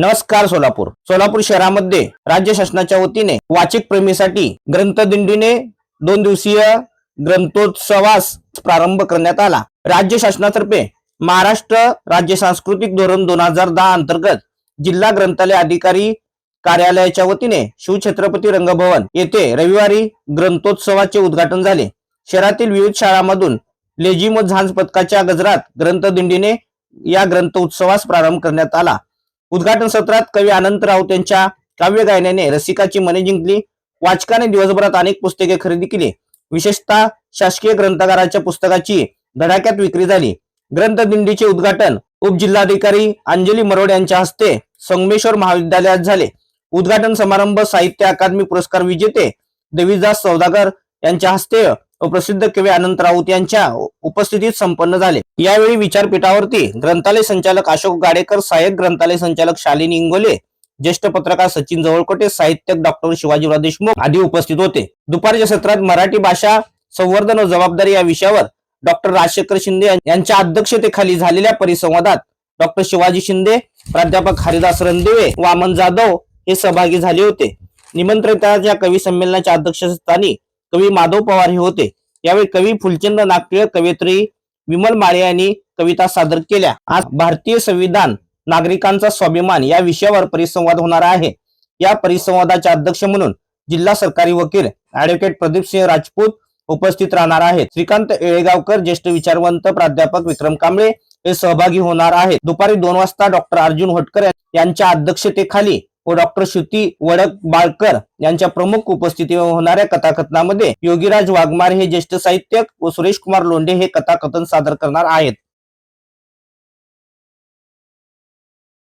नमस्कार सोलापूर. सोलापूर शहरामध्ये राज्य शासनाच्या वतीने वाचिक प्रेमीसाठी ग्रंथदिंडीने दोन दिवसीय ग्रंथोत्सवास प्रारंभ करण्यात आला. राज्य शासनातर्फे महाराष्ट्र राज्य सांस्कृतिक धोरण दोन हजार दहा अंतर्गत जिल्हा ग्रंथालय अधिकारी कार्यालयाच्या वतीने शिवछत्रपती रंगभवन येथे रविवारी ग्रंथोत्सवाचे उद्घाटन झाले. शहरातील विविध शाळांमधून लेझिम झांज पथकाच्या गजरात ग्रंथदिंडीने या ग्रंथोत्सवास प्रारंभ करण्यात आला. उद्घाटन सत्रात कवी अनंत राऊत यांच्या काव्य गायनाने रसिकाची मने जिंकली. वाचकाने दिवसभरात अनेक पुस्तके खरेदी केली. विशेषतः शासकीय ग्रंथागाराच्या पुस्तकाची धडाक्यात विक्री झाली. ग्रंथदिंडीचे उद्घाटन उपजिल्हाधिकारी अंजली मरोड यांच्या हस्ते संगमेश्वर महाविद्यालयात झाले. उद्घाटन समारंभ साहित्य अकादमी पुरस्कार विजेते देवीदास सौदागर यांच्या हस्ते प्रसिद्ध कवी अनंत राऊत यांच्या उपस्थितीत संपन्न झाले. यावेळी विचारपीठावरती ग्रंथालय संचालक अशोक गाडेकर सहाय्यक ग्रंथालय संचालक शालिनी इंगोले ज्येष्ठ पत्रकार सचिन जवळकोटे साहित्यक डॉक्टर शिवाजीराव देशमुख आदी उपस्थित होते. दुपारच्या सत्रात मराठी भाषा संवर्धन व जबाबदारी या विषयावर डॉक्टर राजशेखर शिंदे यांच्या अध्यक्षतेखाली झालेल्या परिसंवादात डॉक्टर शिवाजी शिंदे प्राध्यापक हरिदास रणदिवे वामन जाधव हे सहभागी झाले होते. निमंत्रिताच्या कवी संमेलनाच्या अध्यक्षस्थानी कवी माधव पवार हे होते. यावेळी कवी फुलचंद नागटिळ कवयित्री विमल माळे यांनी कविता सादर केल्या. आज भारतीय संविधान नागरिकांचा स्वाभिमान या विषयावर परिसंवाद होणार आहे. या परिसंवादाचे अध्यक्ष म्हणून जिल्हा सरकारी वकील ऍडव्होकेट प्रदीप सिंह राजपूत उपस्थित राहणार आहेत. श्रीकांत येळेगावकर ज्येष्ठ विचारवंत प्राध्यापक विक्रम कांबळे हे सहभागी होणार आहेत. दुपारी दोन वाजता डॉक्टर अर्जुन होटकर यांच्या अध्यक्षतेखाली व डॉक्टर श्रुती वडक बाळकर यांच्या प्रमुख उपस्थितीवर होणाऱ्या कथाकथनामध्ये योगीराज वाघमारे हे ज्येष्ठ साहित्यक व सुरेश कुमार लोंढे हे कथाकथन सादर करणार आहेत.